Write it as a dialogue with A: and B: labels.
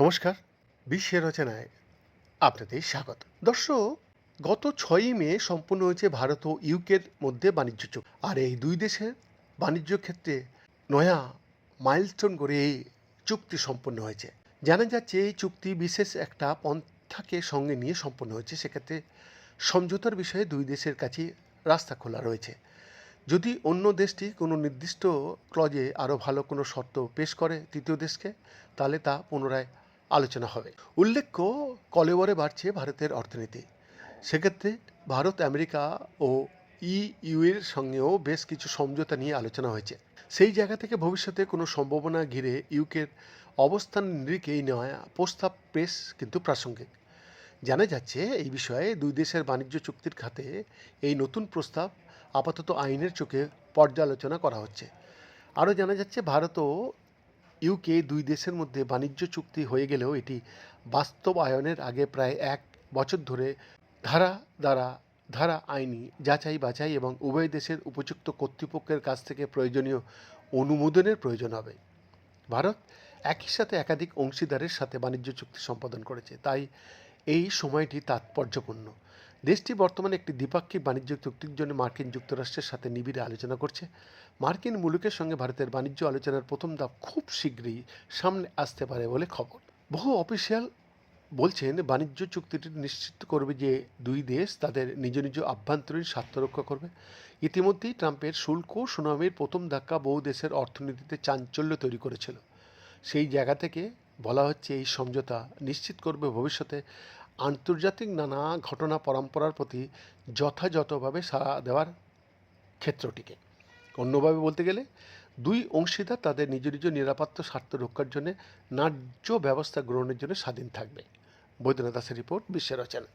A: নমস্কার, বিশ্বের রচনায় আপনাদের স্বাগত। দর্শক, গত ছয়ই মে সম্পূর্ণ হয়েছে ভারত ও ইউকের মধ্যে বাণিজ্য চুক্তি। আর এই দুই দেশের বাণিজ্য ক্ষেত্রে নয়া মাইলস্টোন করে এই চুক্তি সম্পন্ন হয়েছে। জানা যাচ্ছে, এই চুক্তি বিশেষ একটা পন্থাকে সঙ্গে নিয়ে সম্পন্ন হয়েছে। সেক্ষেত্রে সমঝোতার বিষয়ে দুই দেশের কাছে রাস্তা খোলা রয়েছে। যদি অন্য দেশটি কোনো নির্দিষ্ট ক্লজে আরও ভালো কোনো শর্ত পেশ করে তৃতীয় দেশকে, তাহলে তা পুনরায় আলোচনা হবে। উল্লেখ্য, কলেবরে বাড়ছে ভারতের অর্থনীতি। সেক্ষেত্রে ভারত, আমেরিকা ও ইইউ এর সঙ্গেও বেশ কিছু সমঝোতা নিয়ে আলোচনা হয়েছে। সেই জায়গা থেকে ভবিষ্যতে কোনো সম্ভাবনা ঘিরে ইউকের অবস্থান নিরিখে এই নেওয়া প্রস্তাব পেশ কিন্তু প্রাসঙ্গিক। জানা যাচ্ছে এই বিষয়ে দুই দেশের বাণিজ্য চুক্তির খাতে এই নতুন প্রস্তাব আপাতত আইনের চোখে পর্যালোচনা করা হচ্ছে। আরও জানা যাচ্ছে, ভারত ও ইউকে দুই দেশের মধ্যে বাণিজ্য চুক্তি হয়ে গেলেও এটি বাস্তবায়নের আগে প্রায় এক বছর ধরে ধারা দ্বারা ধারা আইনি যাচাই বাছাই এবং উভয় দেশের উপযুক্ত কর্তৃপক্ষের কাছ থেকে প্রয়োজনীয় অনুমোদনের প্রয়োজন হবে। ভারত একই সাথে একাধিক অংশীদারের সাথে বাণিজ্য চুক্তি সম্পাদন করেছে, তাই এই সময়টি তাৎপর্যপূর্ণ। দেশটি বর্তমানে একটি দ্বিপাক্ষিক বাণিজ্য চুক্তির জন্য মার্কিন যুক্তরাষ্ট্রের সাথে নিবিড়ে আলোচনা করছে। মার্কিন মুলুকের সঙ্গে ভারতের বাণিজ্য আলোচনার প্রথম ধাপ খুব শীঘ্রই সামনে আসতে পারে বলে খবর। বহু অফিসিয়াল বলছেন, বাণিজ্য চুক্তিটি নিশ্চিত করবে যে দুই দেশ তাদের নিজ নিজ আভ্যন্তরীণ স্বার্থ রক্ষা করবে। ইতিমধ্যেই ট্রাম্পের শুল্ক সুনামির প্রথম ধাক্কা বহু দেশের অর্থনীতিতে চাঞ্চল্য তৈরি করেছিল। সেই জায়গা থেকে বলা হচ্ছে এই সমঝোতা নিশ্চিত করবে ভবিষ্যতে আন্তর্জাতিক নানা ঘটনা পরম্পরার প্রতি যথাযথভাবে সাড়া দেওয়ার ক্ষেত্রটিকে। অন্যভাবে বলতে গেলে, দুই অংশীদার তাদের নিজ নিজ নিরাপত্তা স্বার্থ রক্ষার জন্য ন্যায্য ব্যবস্থা গ্রহণের জন্য স্বাধীন থাকবে। বৈদ্যনাথ দাসের রিপোর্ট বিশ্বের রচনা